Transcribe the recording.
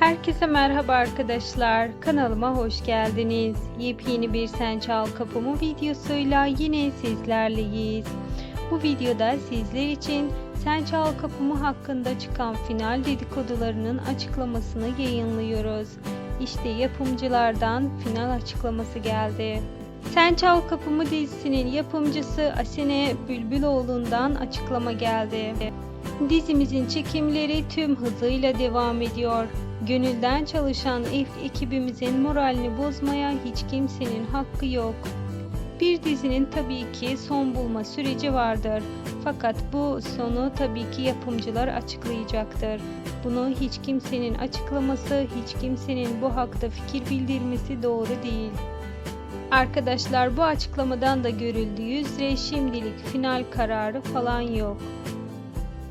Herkese merhaba arkadaşlar. Kanalıma hoş geldiniz. Yepyeni bir Sen Çal Kapımı videosuyla yine sizlerleyiz. Bu videoda sizler için Sen Çal Kapımı hakkında çıkan final dedikodularının açıklamasını yayınlıyoruz. İşte yapımcılardan final açıklaması geldi. Sen Çal Kapımı dizisinin yapımcısı Asene Bülbüloğlu'ndan açıklama geldi. Dizimizin çekimleri tüm hızıyla devam ediyor. Gönülden çalışan ilk ekibimizin moralini bozmaya hiç kimsenin hakkı yok. Bir dizinin tabii ki son bulma süreci vardır. Fakat bu sonu tabii ki yapımcılar açıklayacaktır. Bunu hiç kimsenin açıklaması, hiç kimsenin bu hakta fikir bildirmesi doğru değil. Arkadaşlar bu açıklamadan da görüldüğü üzere şimdilik final kararı falan yok.